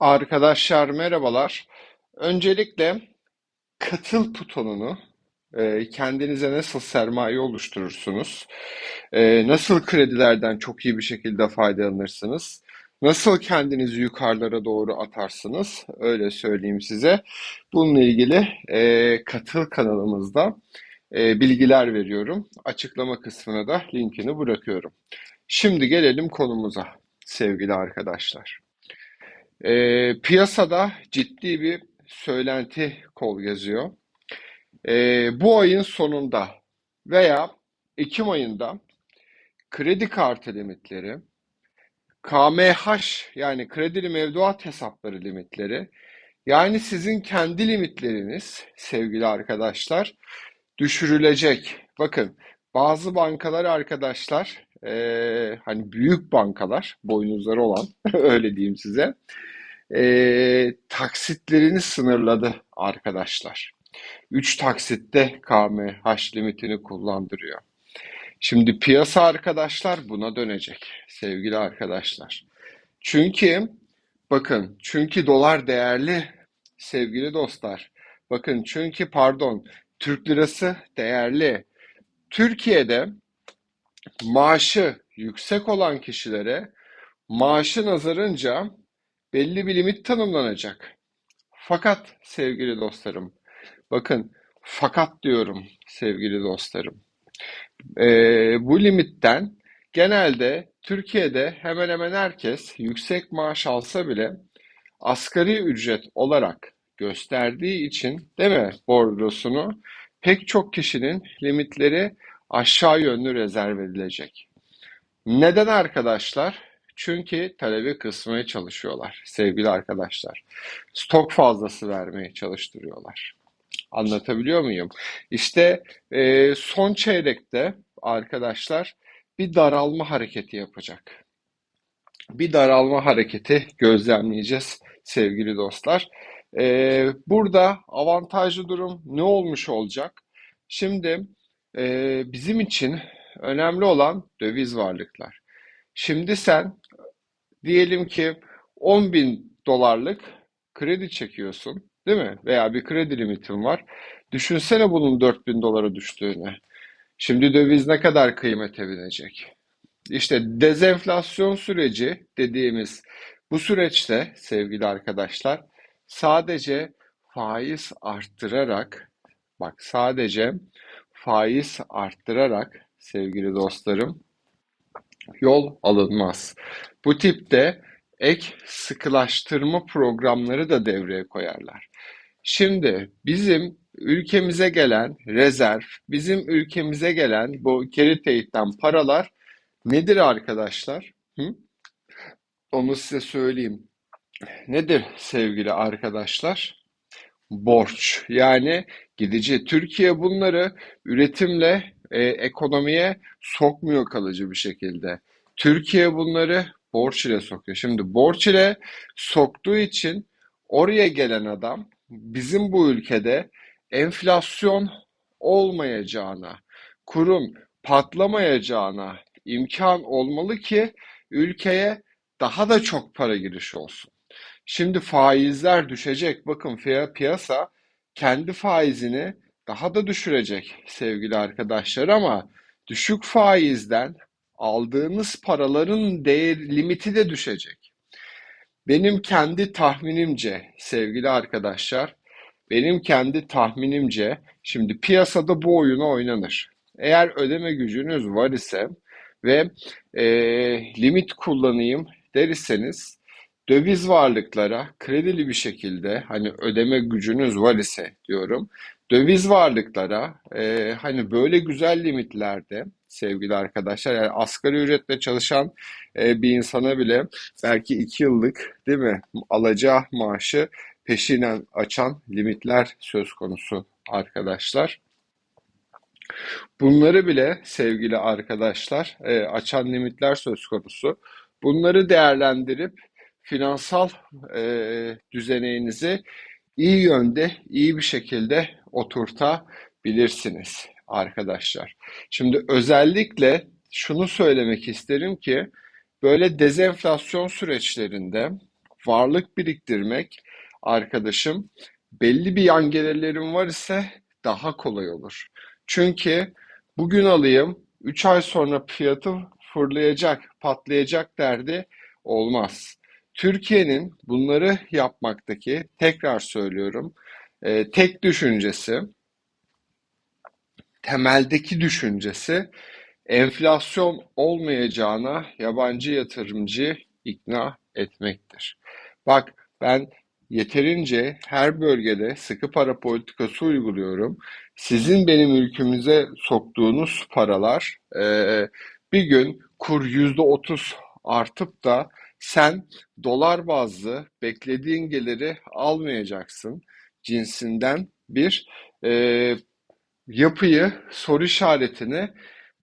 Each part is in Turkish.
Arkadaşlar merhabalar. Öncelikle katıl butonunu e, kendinize nasıl sermaye oluşturursunuz? E, nasıl kredilerden çok iyi bir şekilde faydalanırsınız? Nasıl kendinizi yukarılara doğru atarsınız? Öyle söyleyeyim size. Bununla ilgili e, katıl kanalımızda bilgiler veriyorum. Açıklama kısmına da linkini bırakıyorum. Şimdi gelelim konumuza sevgili arkadaşlar. E, piyasada ciddi bir söylenti kol geziyor. E, bu ayın sonunda veya Ekim ayında kredi kartı limitleri, KMH yani kredili mevduat hesapları limitleri, yani sizin kendi limitleriniz sevgili arkadaşlar düşürülecek. Bakın bazı bankalar arkadaşlar e, hani büyük bankalar boynuzları olan öyle diyeyim size e, taksitlerini sınırladı arkadaşlar. 3 taksitte KMH limitini kullandırıyor. Şimdi piyasa arkadaşlar buna dönecek sevgili arkadaşlar. Çünkü bakın çünkü dolar değerli sevgili dostlar. Bakın çünkü pardon Türk lirası değerli. Türkiye'de maaşı yüksek olan kişilere maaşı nazarınca belli bir limit tanımlanacak. Fakat sevgili dostlarım, bakın fakat diyorum sevgili dostlarım. Ee, bu limitten genelde Türkiye'de hemen hemen herkes yüksek maaş alsa bile asgari ücret olarak gösterdiği için değil mi bordrosunu pek çok kişinin limitleri aşağı yönlü rezerv edilecek. Neden arkadaşlar? Çünkü talebi kısmaya çalışıyorlar sevgili arkadaşlar. Stok fazlası vermeye çalıştırıyorlar. Anlatabiliyor muyum? İşte e, son çeyrekte arkadaşlar bir daralma hareketi yapacak. Bir daralma hareketi gözlemleyeceğiz sevgili dostlar. E, burada avantajlı durum ne olmuş olacak? Şimdi e, bizim için önemli olan döviz varlıklar. Şimdi sen diyelim ki 10 bin dolarlık kredi çekiyorsun değil mi? Veya bir kredi limitin var. Düşünsene bunun 4 bin dolara düştüğünü. Şimdi döviz ne kadar kıymete binecek? İşte dezenflasyon süreci dediğimiz bu süreçte sevgili arkadaşlar sadece faiz arttırarak bak sadece faiz arttırarak sevgili dostlarım yol alınmaz. Bu tipte ek sıkılaştırma programları da devreye koyarlar. Şimdi bizim ülkemize gelen rezerv, bizim ülkemize gelen bu geri teyitten paralar nedir arkadaşlar? Hı? Onu size söyleyeyim. Nedir sevgili arkadaşlar? Borç. Yani gidici. Türkiye bunları üretimle e, ekonomiye sokmuyor kalıcı bir şekilde. Türkiye bunları borç ile sokuyor. Şimdi borç ile soktuğu için oraya gelen adam bizim bu ülkede enflasyon olmayacağına, kurun patlamayacağına imkan olmalı ki ülkeye daha da çok para girişi olsun. Şimdi faizler düşecek. Bakın piyasa kendi faizini daha da düşürecek sevgili arkadaşlar ama düşük faizden aldığınız paraların değer limiti de düşecek. Benim kendi tahminimce sevgili arkadaşlar, benim kendi tahminimce şimdi piyasada bu oyunu oynanır. Eğer ödeme gücünüz var ise ve e, limit kullanayım derseniz döviz varlıklara kredili bir şekilde hani ödeme gücünüz var ise diyorum döviz varlıklara e, hani böyle güzel limitlerde sevgili arkadaşlar yani asgari ücretle çalışan e, bir insana bile belki iki yıllık değil mi alacağı maaşı peşinen açan limitler söz konusu arkadaşlar. Bunları bile sevgili arkadaşlar e, açan limitler söz konusu. Bunları değerlendirip finansal e, düzeneğinizi iyi yönde, iyi bir şekilde oturtabilirsiniz arkadaşlar. Şimdi özellikle şunu söylemek isterim ki böyle dezenflasyon süreçlerinde varlık biriktirmek arkadaşım belli bir yan gelirlerim var ise daha kolay olur. Çünkü bugün alayım 3 ay sonra fiyatı fırlayacak, patlayacak derdi olmaz. Türkiye'nin bunları yapmaktaki tekrar söylüyorum e, tek düşüncesi temeldeki düşüncesi enflasyon olmayacağına yabancı yatırımcı ikna etmektir. Bak ben yeterince her bölgede sıkı para politikası uyguluyorum. Sizin benim ülkemize soktuğunuz paralar e, bir gün kur yüzde otuz artıp da sen dolar bazlı beklediğin geliri almayacaksın cinsinden bir e, yapıyı, soru işaretini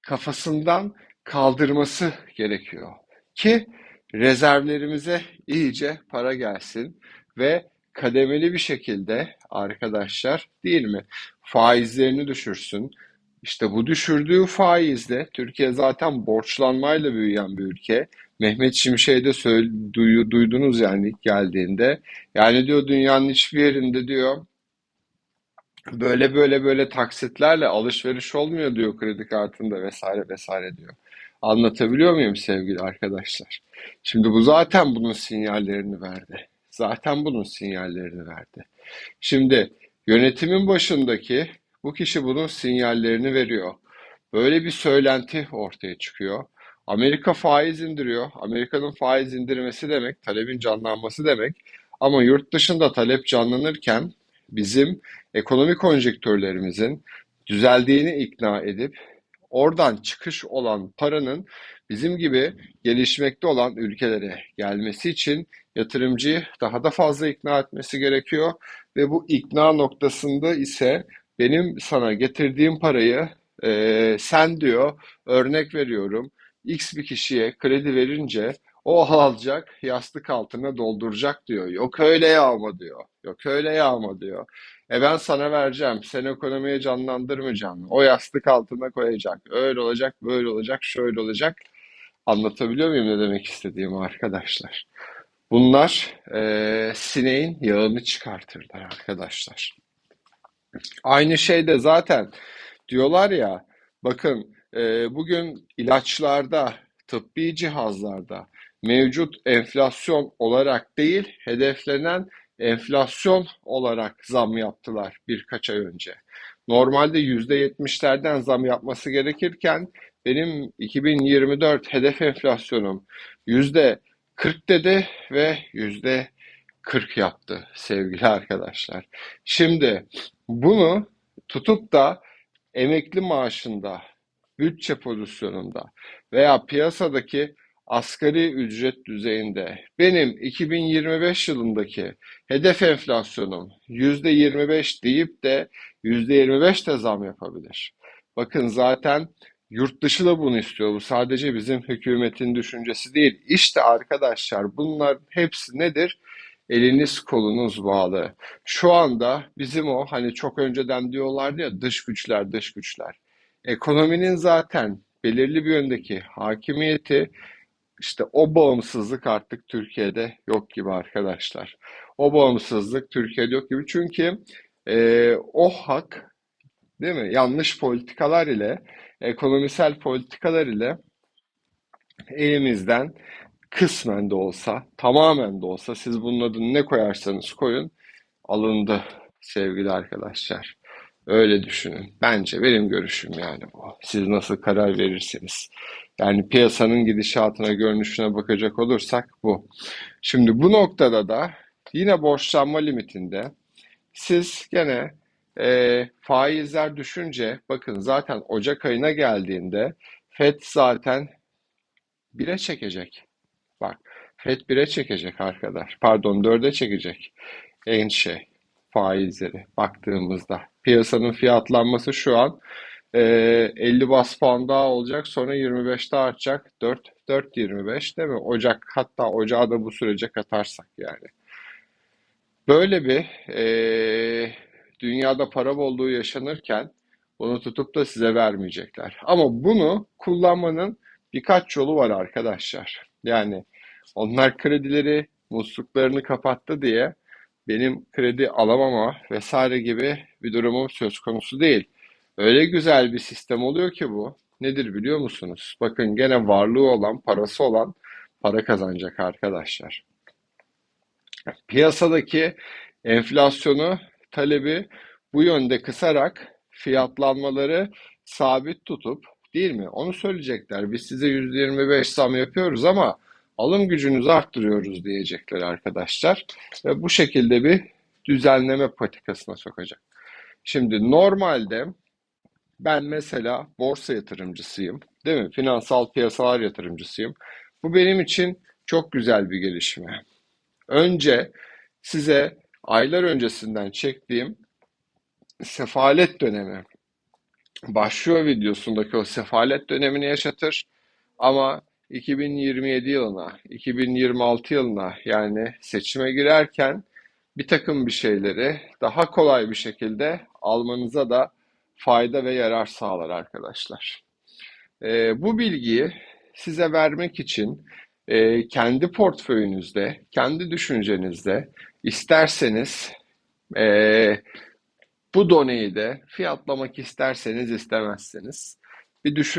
kafasından kaldırması gerekiyor. Ki rezervlerimize iyice para gelsin ve kademeli bir şekilde arkadaşlar değil mi faizlerini düşürsün. İşte bu düşürdüğü faizle Türkiye zaten borçlanmayla büyüyen bir ülke. Mehmet Şimşek'e de söyle, duydunuz yani ilk geldiğinde. Yani diyor dünyanın hiçbir yerinde diyor böyle böyle böyle taksitlerle alışveriş olmuyor diyor kredi kartında vesaire vesaire diyor. Anlatabiliyor muyum sevgili arkadaşlar? Şimdi bu zaten bunun sinyallerini verdi. Zaten bunun sinyallerini verdi. Şimdi yönetimin başındaki bu kişi bunun sinyallerini veriyor. Böyle bir söylenti ortaya çıkıyor. Amerika faiz indiriyor. Amerika'nın faiz indirmesi demek, talebin canlanması demek. Ama yurt dışında talep canlanırken bizim ekonomik konjektörlerimizin düzeldiğini ikna edip oradan çıkış olan paranın bizim gibi gelişmekte olan ülkelere gelmesi için yatırımcıyı daha da fazla ikna etmesi gerekiyor ve bu ikna noktasında ise benim sana getirdiğim parayı e, sen diyor örnek veriyorum X bir kişiye kredi verince o alacak yastık altına dolduracak diyor. Yok öyle yağma diyor. Yok öyle yağma diyor. E ben sana vereceğim. Sen ekonomiye canlandırmayacaksın. O yastık altına koyacak. Öyle olacak, böyle olacak, şöyle olacak. Anlatabiliyor muyum ne demek istediğimi arkadaşlar? Bunlar e, sineğin yağını çıkartırlar arkadaşlar. Aynı şeyde zaten diyorlar ya bakın bugün ilaçlarda, tıbbi cihazlarda mevcut enflasyon olarak değil hedeflenen enflasyon olarak zam yaptılar birkaç ay önce. Normalde %70'lerden zam yapması gerekirken benim 2024 hedef enflasyonum %40 dedi ve %40 yaptı sevgili arkadaşlar. Şimdi bunu tutup da emekli maaşında, bütçe pozisyonunda veya piyasadaki asgari ücret düzeyinde benim 2025 yılındaki hedef enflasyonum %25 deyip de %25 de zam yapabilir. Bakın zaten yurt dışı da bunu istiyor. Bu sadece bizim hükümetin düşüncesi değil. İşte arkadaşlar bunlar hepsi nedir? Eliniz kolunuz bağlı. Şu anda bizim o hani çok önceden diyorlardı ya dış güçler dış güçler. Ekonominin zaten belirli bir yöndeki hakimiyeti işte o bağımsızlık artık Türkiye'de yok gibi arkadaşlar. O bağımsızlık Türkiye'de yok gibi çünkü e, o hak değil mi? Yanlış politikalar ile, ekonomisel politikalar ile elimizden kısmen de olsa, tamamen de olsa siz bunun adını ne koyarsanız koyun alındı sevgili arkadaşlar. Öyle düşünün. Bence benim görüşüm yani bu. Siz nasıl karar verirseniz. Yani piyasanın gidişatına, görünüşüne bakacak olursak bu. Şimdi bu noktada da yine borçlanma limitinde siz gene e, faizler düşünce bakın zaten Ocak ayına geldiğinde FED zaten bire çekecek. Bak FED bire çekecek arkadaş. Pardon dörde çekecek. En şey faizleri baktığımızda. Piyasanın fiyatlanması şu an e, 50 bas puan daha olacak. Sonra 25'te artacak. 4, 4, 25 değil mi? Ocak hatta ocağı da bu sürece katarsak yani. Böyle bir e, dünyada para bolluğu yaşanırken bunu tutup da size vermeyecekler. Ama bunu kullanmanın birkaç yolu var arkadaşlar. Yani onlar kredileri musluklarını kapattı diye benim kredi alamama vesaire gibi bir durumum söz konusu değil. Öyle güzel bir sistem oluyor ki bu. Nedir biliyor musunuz? Bakın gene varlığı olan, parası olan para kazanacak arkadaşlar. Piyasadaki enflasyonu, talebi bu yönde kısarak fiyatlanmaları sabit tutup değil mi? Onu söyleyecekler. Biz size %25 zam yapıyoruz ama alım gücünüzü arttırıyoruz diyecekler arkadaşlar. Ve bu şekilde bir düzenleme patikasına sokacak. Şimdi normalde ben mesela borsa yatırımcısıyım, değil mi? Finansal piyasalar yatırımcısıyım. Bu benim için çok güzel bir gelişme. Önce size aylar öncesinden çektiğim sefalet dönemi başlıyor videosundaki o sefalet dönemini yaşatır ama 2027 yılına, 2026 yılına yani seçime girerken bir takım bir şeyleri daha kolay bir şekilde almanıza da fayda ve yarar sağlar arkadaşlar. Ee, bu bilgiyi size vermek için e, kendi portföyünüzde, kendi düşüncenizde isterseniz e, bu doneyi de fiyatlamak isterseniz istemezseniz bir düşün.